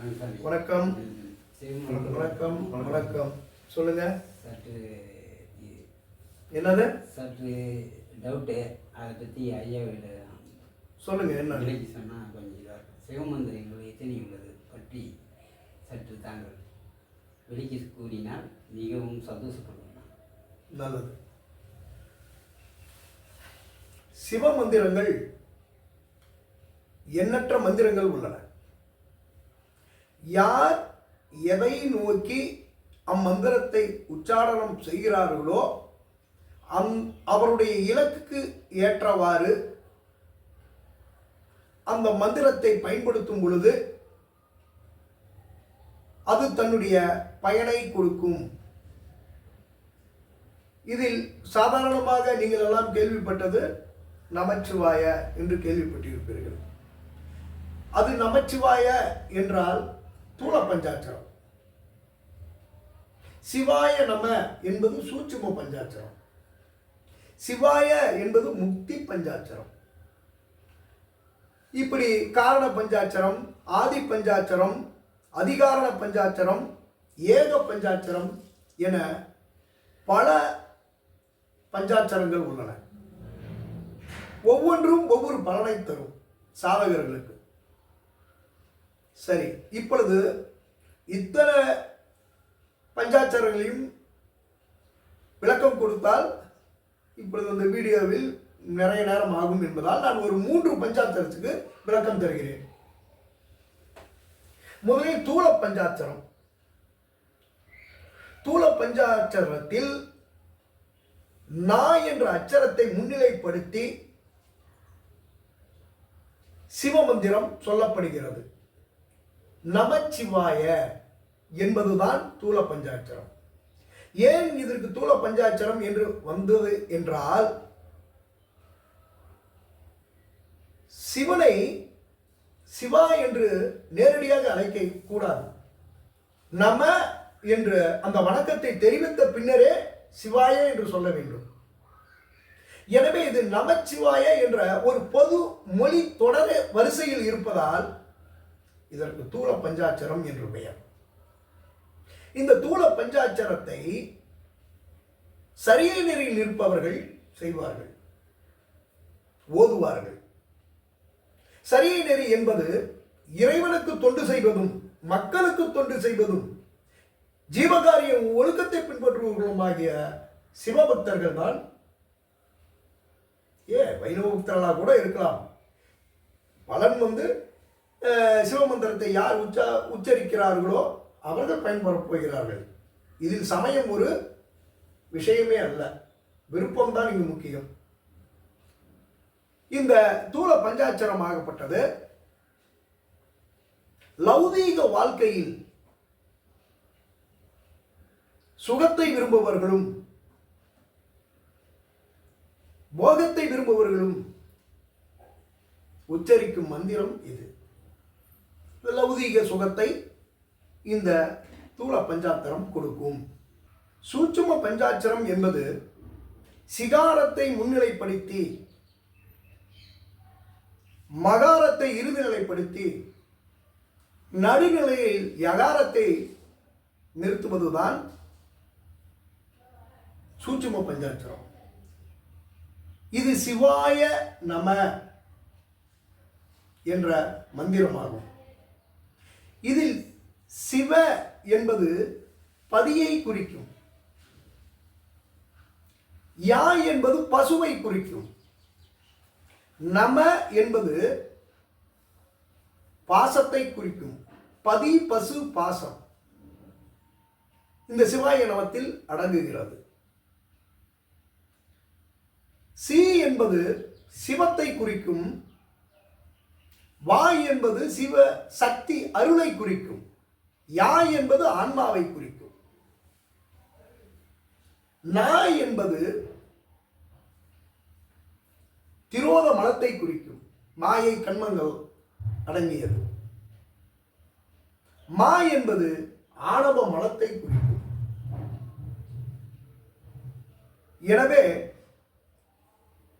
வணக்கம். வணக்கம் வணக்கம். சொல்லுங்க. சற்று என்னது? சற்று டவுட்டு அதை பற்றி ஐயாவிட சொல்லுங்க என்ன? விலைக்கு சொன்னால் கொஞ்சம் இதாக இருக்கும் சிவமந்திரங்கள் எத்தனை உள்ளது பற்றி சற்று தாங்கள் விலைக்கு கூறினால் மிகவும் சந்தோஷப்படுவேன் நல்லது. சிவ மந்திரங்கள் எண்ணற்ற மந்திரங்கள் உள்ளன. யார் எதை நோக்கி அம்மந்திரத்தை உச்சாரணம் செய்கிறார்களோ அந் அவருடைய இலக்குக்கு ஏற்றவாறு அந்த மந்திரத்தை பயன்படுத்தும் பொழுது அது தன்னுடைய பயனை கொடுக்கும். இதில் சாதாரணமாக நீங்கள் எல்லாம் கேள்விப்பட்டது நமச்சிவாய என்று கேள்விப்பட்டிருப்பீர்கள். அது நமச்சிவாய என்றால் தூள பஞ்சாட்சரம். சிவாய நம என்பது சூட்சும பஞ்சாட்சரம். சிவாய என்பது முக்தி பஞ்சாட்சரம். இப்படி காரண பஞ்சாட்சரம் ஆதி பஞ்சாட்சரம் அதிகாரண பஞ்சாட்சரம் ஏக பஞ்சாட்சரம் என பல பஞ்சாட்சரங்கள் உள்ளன. ஒவ்வொன்றும் ஒவ்வொரு பலனை தரும் சாதகர்களுக்கு. சரி இப்பொழுது இத்தனை பஞ்சாச்சாரங்களையும் விளக்கம் கொடுத்தால் இப்பொழுது அந்த வீடியோவில் நிறைய நேரம் ஆகும் என்பதால் நான் ஒரு மூன்று பஞ்சாட்சரத்துக்கு விளக்கம் தருகிறேன். முதலில் தூள பஞ்சாட்சரம். தூள பஞ்சாட்சரத்தில் நா என்ற அச்சரத்தை முன்னிலைப்படுத்தி சிவமந்திரம் சொல்லப்படுகிறது. நமச்சிவாய என்பதுதான் தூல பஞ்சாட்சரம். ஏன் இதற்கு தூல பஞ்சாட்சரம் என்று வந்தது என்றால் சிவனை சிவா என்று நேரடியாக அழைக்க கூடாது நம என்று அந்த வணக்கத்தை தெரிவித்த பின்னரே சிவாய என்று சொல்ல வேண்டும். எனவே இது நமச்சிவாய என்ற ஒரு பொது மொழி தொடர வரிசையில் இருப்பதால் இதற்கு தூள பஞ்சாட்சரம் என்று பெயர். இந்த தூள பஞ்சாட்சரத்தை சரியை நெறியில் நிற்பவர்கள் செய்வார்கள். ஓதுவார்கள். சரியை நெறி என்பது இறைவனுக்கு தொண்டு செய்வதும் மக்களுக்கு தொண்டு செய்வதும் ஜீவகாரியம் ஒழுக்கத்தை பின்பற்றுபவர்களுமாகிய சிவபக்தர்கள் தான். ஏ வைணவ பக்தர்களாக கூட இருக்கலாம். பலன் வந்து சிவமந்திரத்தை யார் உச்ச உச்சரிக்கிறார்களோ அவர்கள் பயன்பெறப் போகிறார்கள். இதில் சமயம் ஒரு விஷயமே அல்ல. விருப்பம்தான் இங்கு முக்கியம். இந்த தூள பஞ்சாட்சரமாகப்பட்டது லௌதீக வாழ்க்கையில் சுகத்தை விரும்புபவர்களும் போகத்தை விரும்புபவர்களும் உச்சரிக்கும் மந்திரம் இது. லௌதீக சுகத்தை இந்த தூள பஞ்சாத்திரம் கொடுக்கும். சூட்சும பஞ்சாட்சரம் என்பது சிகாரத்தை முன்னிலைப்படுத்தி மகாரத்தை இறுதிநிலைப்படுத்தி நடுநிலையில் யகாரத்தை நிறுத்துவதுதான் சூட்சும பஞ்சாட்சரம். இது சிவாய நம என்ற மந்திரமாகும். இதில் சிவ என்பது பதியை குறிக்கும். யா என்பது பசுவை குறிக்கும். நம என்பது பாசத்தை குறிக்கும். பதி பசு பாசம். இந்த சிவாய நமத்தில் அடங்குகிறது. சி என்பது சிவத்தை குறிக்கும். வாய் என்பது சிவ சக்தி அருளை குறிக்கும். யா என்பது ஆன்மாவை குறிக்கும். நா என்பது திரோத மலத்தை குறிக்கும். மாயை கண்மங்கள் அடங்கியது. மா என்பது ஆணவ மலத்தை குறிக்கும். எனவே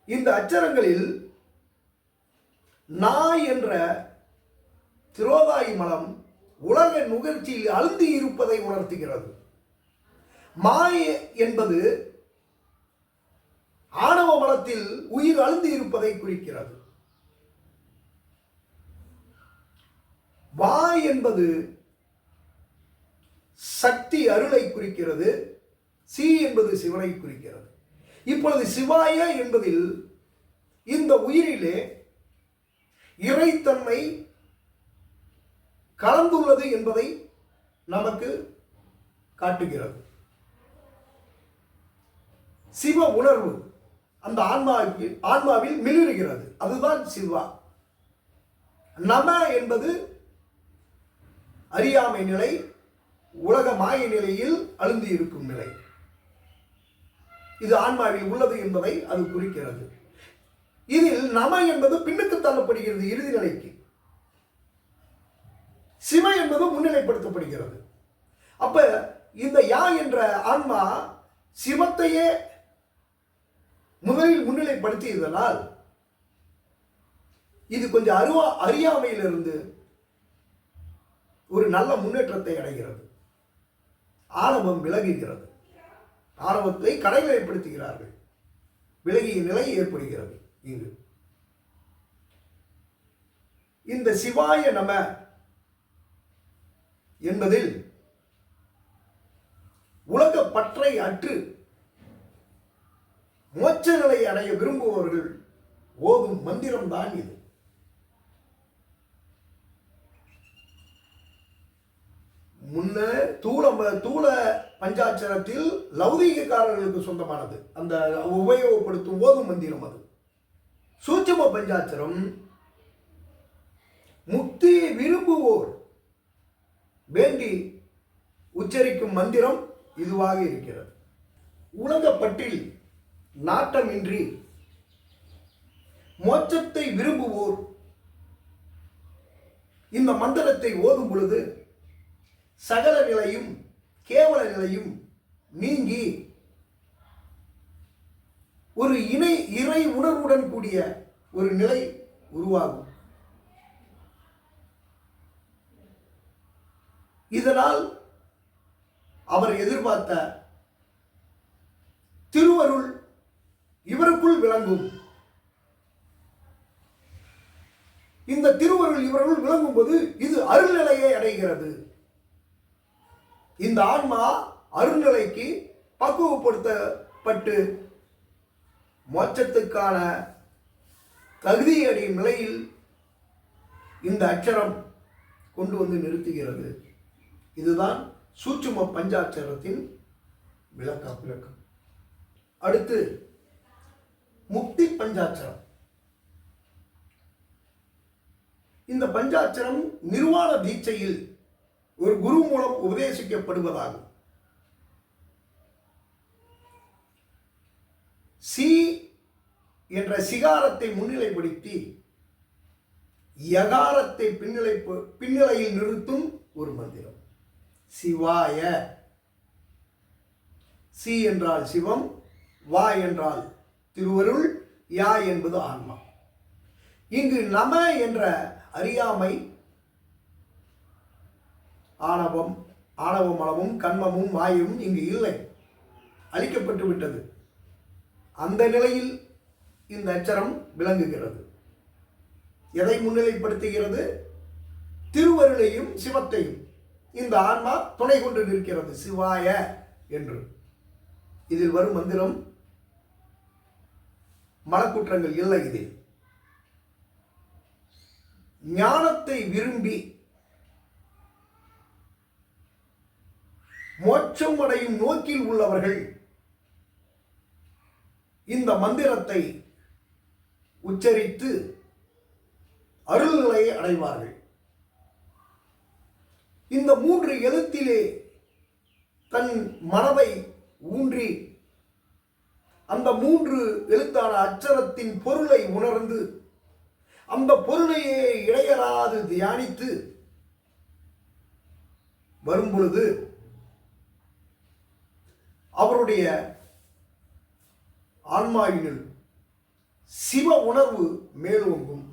இந்த அச்சரங்களில் நா என்ற திரோதாயி மலம் உலக நுகர்ச்சியில் அழுந்தி இருப்பதை உணர்த்துகிறது. மாய என்பது ஆணவ மலத்தில் உயிர் அழுந்தி இருப்பதை குறிக்கிறது. வா என்பது சக்தி அருளை குறிக்கிறது சி என்பது சிவனை குறிக்கிறது. இப்பொழுது சிவாய என்பதில் இந்த உயிரிலே இறைத்தன்மை கலந்துள்ளது என்பதை நமக்கு காட்டுகிறது. சிவ உணர்வு அந்த ஆன்மாவுக்கு ஆன்மாவில் மிளிர்கிறது. அதுதான் சிவா. நம என்பது அறியாமை நிலை உலக மாய நிலையில் அழுந்தி இருக்கும் நிலை. இது ஆன்மாவில் உள்ளது என்பதை அது குறிக்கிறது. இதில் நம என்பது பின்னுக்கு தள்ளப்படுகிறது இறுதி நிலைக்கு. சிவ என்பது முன்னிலைப்படுத்தப்படுகிறது. அப்ப இந்த யா என்ற ஆன்மா சிவத்தையே முதலில் முன்னிலைப்படுத்தியதனால் இது கொஞ்சம் அருவா அறியாமையிலிருந்து ஒரு நல்ல முன்னேற்றத்தை அடைகிறது. ஆணவம் விலகுகிறது. ஆணவத்தை கடைநிலைப்படுத்துகிறார்கள். விலகிய நிலை ஏற்படுகிறது. இங்கு இந்த சிவாய நம என்பதில் உலக பற்றை அற்று மோட்ச நிலை அடைய விரும்புபவர்கள் ஓதும் மந்திரம்தான் இது. முன்ன தூள தூள பஞ்சாட்சரத்தில் லௌதீகக்காரர்களுக்கு சொந்தமானது. அந்த உபயோகப்படுத்தும் ஓதும் மந்திரம் அது. சூட்சம பஞ்சாட்சரம். முக்தியை விரும்புவோர். வேண்டி உச்சரிக்கும் மந்திரம் இதுவாக இருக்கிறது. உலகப்பட்டில் நாட்டமின்றி மோட்சத்தை விரும்புவோர். இந்த மந்திரத்தை ஓதும் பொழுது சகல நிலையும் கேவல நிலையும் நீங்கி ஒரு இணை இறை உணர்வுடன் கூடிய ஒரு நிலை உருவாகும். இதனால் அவர் எதிர்பார்த்த திருவருள் இவருக்குள் விளங்கும். இந்த திருவருள் இவருள் விளங்கும் போது இது அருள்நிலையை அடைகிறது. இந்த ஆன்மா அருள்நிலைக்கு பக்குவப்படுத்தப்பட்டு மோட்சத்துக்கான தகுதியடையும் நிலையில் இந்த அக்ஷரம் கொண்டு வந்து நிறுத்துகிறது. இதுதான் சூட்சும பஞ்சாட்சரத்தின் விளக்கம் விளக்கம். அடுத்து முக்தி பஞ்சாட்சரம். இந்த பஞ்சாட்சரம் நிர்வாண தீட்சையில் ஒரு குரு மூலம் உபதேசிக்கப்படுவதாகும். சி என்ற சிகாரத்தை முன்னிலைப்படுத்தி யகாரத்தை பின்னிலை பின்னிலையில் நிறுத்தும் ஒரு மந்திரம். சிவாய. சி என்றால் சிவம் வா என்றால் திருவருள் யா என்பது ஆன்மா. இங்கு நம என்ற அறியாமை ஆணவம் ஆணவ மலமும் கண்மமும் வாயும் இங்கு இல்லை. அழிக்கப்பட்டு விட்டது அந்த நிலையில் இந்த அச்சரம் விளங்குகிறது. எதை முன்னிலைப்படுத்துகிறது? திருவருளையும் சிவத்தையும். இந்த ஆன்மா துணை கொண்டு நிற்கிறது. சிவாய என்று. இதில் வரும் மந்திரம் மலக்குற்றங்கள் இல்லை இதில். ஞானத்தை விரும்பி மோட்சம் அடையும் நோக்கில் உள்ளவர்கள் இந்த மந்திரத்தை உச்சரித்து அருள்களை அடைவார்கள். இந்த மூன்று எழுத்திலே தன் மனதை ஊன்றி அந்த மூன்று எழுத்தான அச்சரத்தின் பொருளை உணர்ந்து அந்த பொருளையே இடையராது தியானித்து வரும் பொழுது அவருடைய ஆன்மாவினில் சிவ உணர்வு மேலோங்கும்.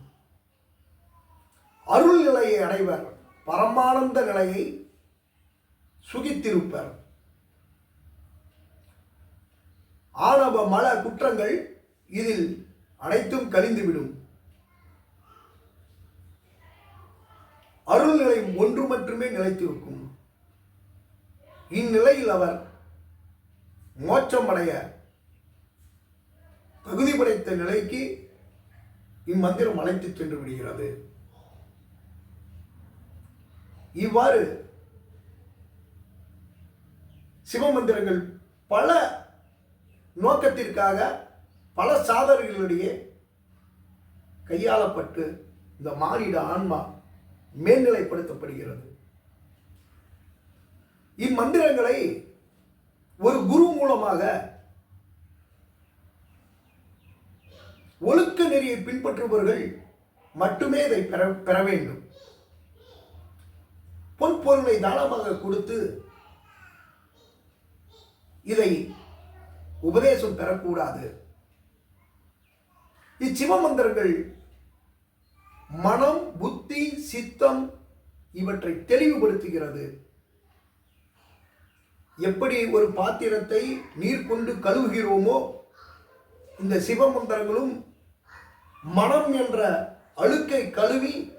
அருள் நிலையை அடைவர். பரமானந்த நிலையை சுகித்திருப்பர். ஆணவ மல குற்றங்கள் இதில் அனைத்தும் கழிந்துவிடும் அருள்நிலை ஒன்று மட்டுமே நிலைத்திருக்கும். இந்நிலையில் அவர் மோட்சமடைய தகுதி படைத்த நிலைக்கு இம்மந்திரம் அழைத்து சென்று விடுகிறது. இவ்வாறு சிவமந்திரங்கள் பல நோக்கத்திற்காக பல சாதனைகளிடையே கையாளப்பட்டு இந்த மானிட ஆன்மா மேல்நிலைப்படுத்தப்படுகிறது. இம்மந்திரங்களை ஒரு குரு மூலமாக ஒழுக்க நெறியை பின்பற்றுபவர்கள் மட்டுமே இதை பெற பெற வேண்டும். பொன் பொருளை தானமாக கொடுத்து இதை உபதேசம் பெறக்கூடாது. இச்சிவமந்திரங்கள் மனம் புத்தி சித்தம் இவற்றை தெளிவுபடுத்துகிறது. எப்படி ஒரு பாத்திரத்தை நீர் கொண்டு கழுவுகிறோமோ இந்த சிவமந்திரங்களும் மனம் என்ற அழுக்கை கழுவி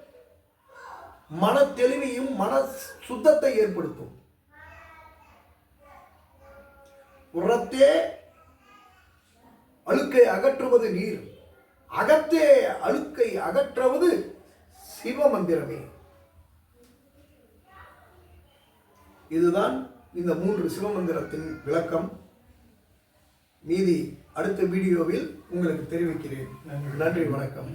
மன தெளிவையும் மன சுத்தத்தை ஏற்படுத்தும். புறத்தே அழுக்கை அகற்றுவது நீர். அகத்தே அழுக்கை அகற்றுவது சிவமந்திரமே. இதுதான் இந்த மூன்று சிவமந்திரத்தின் விளக்கம். மீதி அடுத்த வீடியோவில் உங்களுக்கு தெரிவிக்கிறேன். நன்றி வணக்கம்.